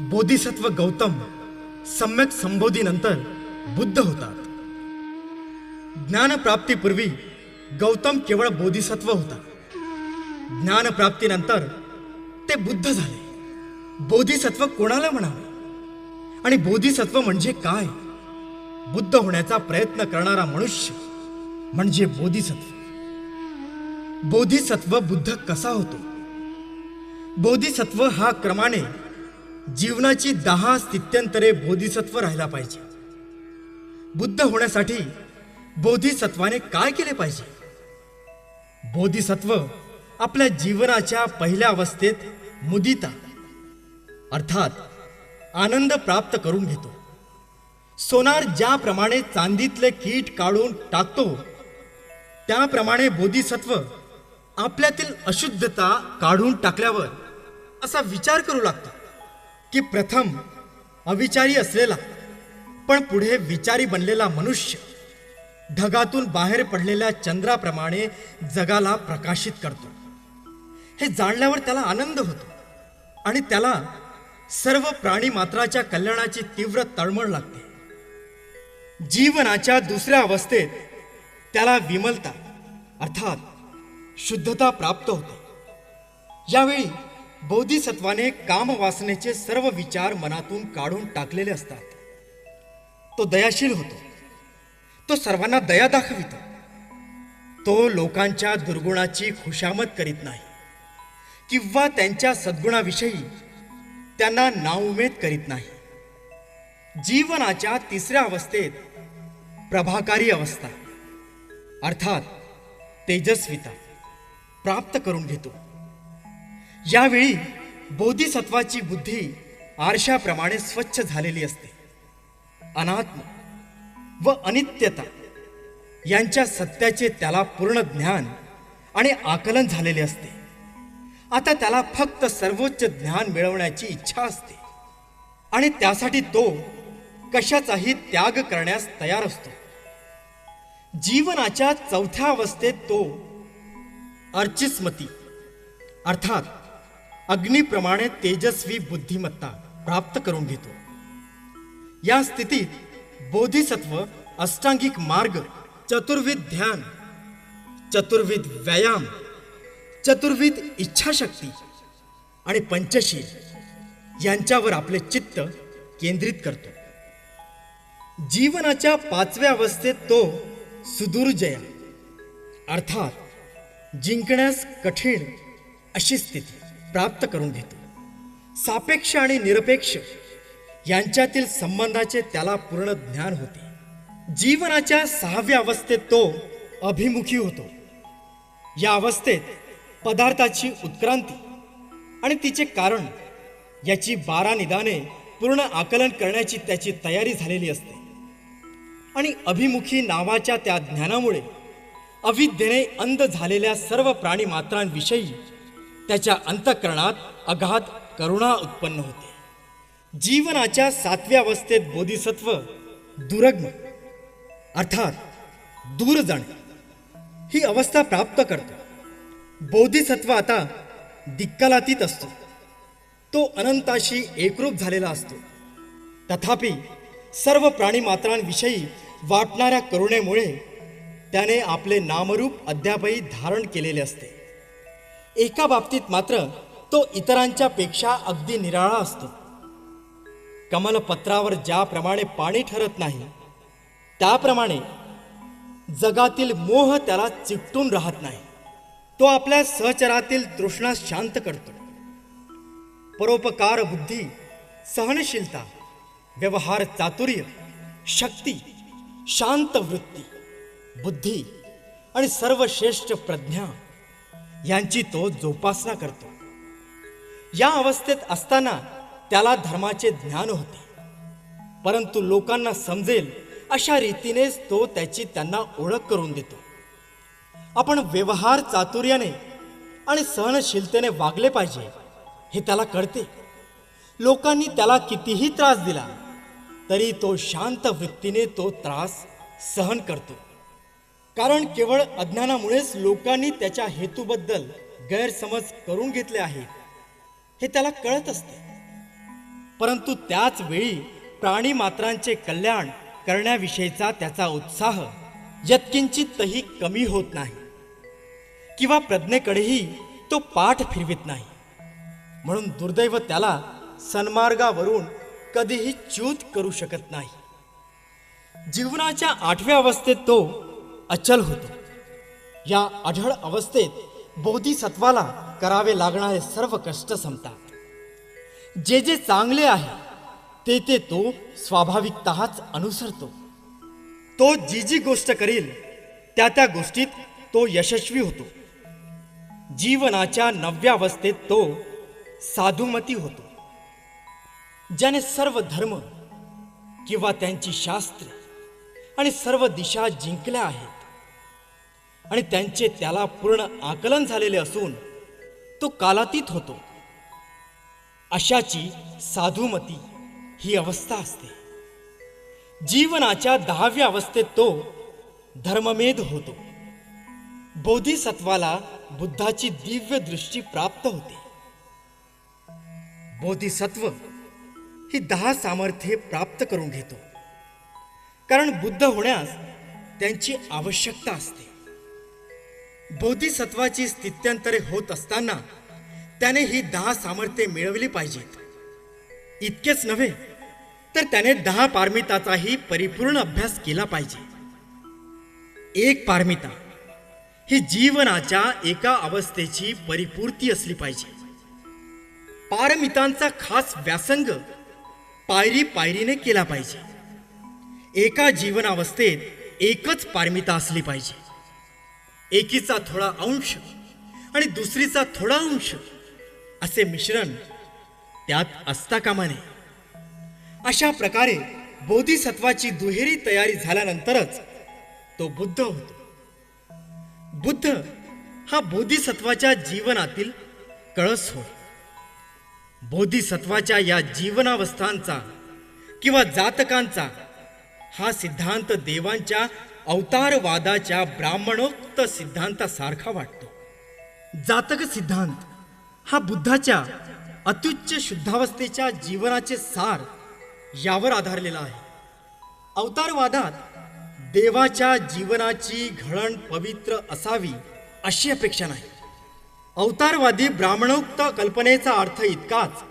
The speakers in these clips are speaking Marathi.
बोधिसत्व गौतम सम्यक संबोधीनंतर बुद्ध होतात. ज्ञानप्राप्तीपूर्वी गौतम केवळ बोधिसत्व होता. ज्ञानप्राप्तीनंतर ते बुद्ध झाले. बोधिसत्व कोणाला म्हणावे? आणि बोधिसत्व म्हणजे काय? बुद्ध होण्याचा प्रयत्न करणारा मनुष्य म्हणजे बोधिसत्व. बोधिसत्व बुद्ध कसा होतो? बोधिसत्व हा क्रमाने जीवनाची दहा स्थित्यंतरे बोधिसत्व राहिला पाहिजे. बुद्ध होण्यासाठी बोधिसत्वाने काय केले पाहिजे? बोधिसत्व आपल्या जीवनाच्या पहिल्या अवस्थेत मुदिता अर्थात आनंद प्राप्त करून घेतो. सोनार ज्याप्रमाणे चांदीतले कीट काढून टाकतो त्याप्रमाणे बोधिसत्व आपल्यातील अशुद्धता काढून टाकल्यावर असा विचार करू लागतो की प्रथम अविचारी असलेला पण पुढे विचारी बनलेला मनुष्य ढगातून बाहेर पडलेल्या चंद्राप्रमाणे जगाला प्रकाशित करतो. हे जाणल्यावर त्याला आनंद होतो आणि त्याला सर्व प्राणी मात्राच्या कल्याणाची तीव्र तळमळ लागते. जीवनाच्या दुसऱ्या अवस्थेत त्याला विमलता अर्थात शुद्धता प्राप्त होते. यावेळी बोधिसत्वाने कामवासनेचे सर्व विचार मनातून काढून टाकलेले असतात. तो दयाशील होतो. तो सर्वांना दया दाखवितो. तो लोकांच्या दुर्गुणाची खुशामत करीत नाही. किंवा त्यांच्या सद्गुणाविषयी त्यांना नाउमेद करीत नाही. जीवनाच्या तिसऱ्या अवस्थेत प्रभाकारी अवस्था अर्थात तेजस्विता प्राप्त करून घेतो. यावेळी बोधिसत्वाची बुद्धी आरशाप्रमाणे स्वच्छ झालेली असते अनात्म व अनित्यता यांच्या सत्याचे त्याला पूर्ण ज्ञान आणि आकलन झालेले असते. आता त्याला फक्त सर्वोच्च ज्ञान मिळवण्याची इच्छा असते आणि त्यासाठी तो कशाचाही त्याग करण्यास तयार असतो. जीवनाच्या चौथ्या अवस्थेत तो अर्चिस्मती अर्थात अग्निप्रमाणे तेजस्वी बुद्धिमत्ता प्राप्त करून घेतो. या स्थितीत बोधिसत्व अष्टांगिक मार्ग चतुर्विध ध्यान चतुर्विध व्यायाम चतुर्विध इच्छाशक्ती आणि पंचशील यांच्यावर आपले चित्त केंद्रित करतो. जीवनाच्या पाचव्या अवस्थेत तो सुदुर्जय अर्थात जिंकण्यास कठीण अशी स्थिती. प्राप्त करून घेतो. सापेक्ष आणि निरपेक्ष यांच्यातील संबंधाचे त्याला पूर्ण ज्ञान होते. जीवनाच्या सहाव्या अवस्थेत तो अभिमुखी होतो. या अवस्थेत पदार्थाची उत्क्रांती आणि तिचे कारण याची बारा निदाने पूर्ण आकलन करण्याची त्याची तयारी झालेली असते. आणि अभिमुखी नावाच्या त्या ज्ञानामुळे अविद्येने अंध झालेल्या सर्व प्राणी मात्रांविषयी त्याच्या अंतःकरणात अगाध करुणा उत्पन्न होते. जीवनाच्या सातव्या अवस्थेत बोधिसत्व दुरग्म अर्थात दूर जाणे ही अवस्था प्राप्त करतो. बोधिसत्व आता दिक्कलातीत असतो. तो अनंताशी एकरूप झालेला असतो. तथापि सर्व प्राणी मात्रांविषयी वाटणाऱ्या करुणेमुळे त्याने आपले नामरूप अद्यापही धारण केलेले असते. एका बाबतीत मात्र तो इतरांच्या पेक्षा अगदी निराळा असतो. कमलपत्रावर ज्याप्रमाणे पाणी ठरत नाही त्याप्रमाणे जगातील मोह त्याला चिकटून राहत नाही. तो आपल्या सहचरातील तृष्णा शांत करतो. परोपकार बुद्धी सहनशीलता व्यवहार चातुर्य शक्ती शांत वृत्ती बुद्धी आणि सर्वश्रेष्ठ प्रज्ञा यांची तो जोपासना करतो. या अवस्थेत असताना त्याला धर्माचे ज्ञान होते. परंतु लोकांना समजेल अशा रीतीनेच तो त्याची त्यांना ओळख करून देतो. आपण व्यवहार चातुर्याने आणि सहनशीलतेने वागले पाहिजे हे त्याला कळते. लोकांनी त्याला कितीही त्रास दिला तरी तो शांत वृत्तीने तो त्रास सहन करतो. कारण केवळ अज्ञानामुळेच लोकांनी त्याच्या हेतूबद्दल गैरसमज करून घेतले आहेत. हे त्याला कळत असते. परंतु त्याच वेळी प्राणी मात्रांचे कल्याण करण्याविषयीचा त्याचा उत्साह यत्किंचितही कमी होत नाही. किंवा प्रज्ञेकडेही तो पाठ फिरवित नाही. म्हणून दुर्दैव त्याला सन्मार्गावरून कधीही च्यूत करू शकत नाही. जीवनाच्या आठव्या अवस्थेत तो अचल होतो. या अढळ अवस्थेत बोधिसत्वाला करावे लागणारे सर्व कष्ट संपतात. जे जे चांगले आहे ते ते तो स्वाभाविकतःच अनुसरतो. तो जी जी गोष्ट करील त्या त्या गोष्टीत तो यशस्वी होतो. जीवनाच्या नवव्या अवस्थेत तो साधुमती होतो. ज्याने सर्व धर्म किंवा त्यांची शास्त्र आणि सर्व दिशा जिंकल्या आहेत आणि त्यांचे त्याला पूर्ण आकलन झालेले असून तो कालातीत होतो. अशाची साधुमती ही अवस्था असते. जीवनाच्या दहाव्या अवस्थेत तो धर्ममेध होतो. बोधिसत्वाला बुद्धाची दिव्य दृष्टी प्राप्त होते. बोधिसत्व ही दहा सामर्थ्ये प्राप्त करून घेतो. कारण बुद्ध होण्यास त्यांची आवश्यकता असते. बोधिसत्वाची स्थित्यंतरे होत असताना त्याने ही दहा सामर्थ्ये मिळवली पाहिजेत. इतकेच नव्हे तर त्याने दहा पारमिताचाही परिपूर्ण अभ्यास केला पाहिजे. एक पारमिता ही जीवनाच्या एका अवस्थेची परिपूर्ती असली पाहिजे. पारमितांचा खास व्यासंग पायरी पायरीने केला पाहिजे. एका जीवनावस्थेत एकच पारमिता असली पाहिजे. एकीचा थोडा अंश आणि दुसरीचा थोडा अंश असे मिश्रण त्यात असता कामा नये. अशा प्रकारे बोधिसत्वाची दुहेरी तयारी झाल्यानंतरच तो बुद्ध होतो. बुद्ध हा बोधिसत्वाच्या जीवनातील कळस होय. बोधिसत्वाच्या या जीवनावस्थांचा किंवा जातकांचा हा सिद्धांत देवांच्या अवतारवादाच्या ब्राह्मणोक्त सिद्धांतासारखा वाटतो. जातक सिद्धांत हा बुद्धाच्या अत्युच्च शुद्धावस्थेच्या जीवनाचे सार यावर आधारलेला आहे. अवतारवादात देवाच्या जीवनाची घळण पवित्र असावी अशी अपेक्षा नाही. अवतारवादी ब्राह्मणोक्त कल्पनेचा अर्थ इतकाच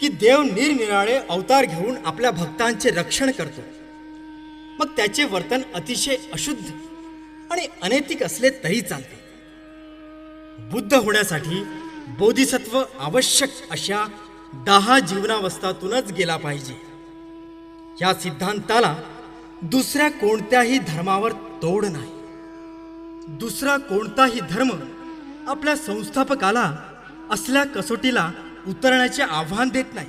की देव निरनिराळे अवतार घेऊन आपल्या भक्तांचे रक्षण करतो. मग त्याचे वर्तन अतिशय अशुद्ध आणि अनैतिक असले तरी चालते. बुद्ध होण्यासाठी बोधिसत्व आवश्यक अशा दहा जीवनावस्थातूनच गेला पाहिजे. या सिद्धांताला दुसऱ्या कोणत्याही धर्मावर तोड नाही. दुसरा कोणताही धर्म आपल्या संस्थापकाला असल्या कसोटीला उतरण्याचे आव्हान देत नाही.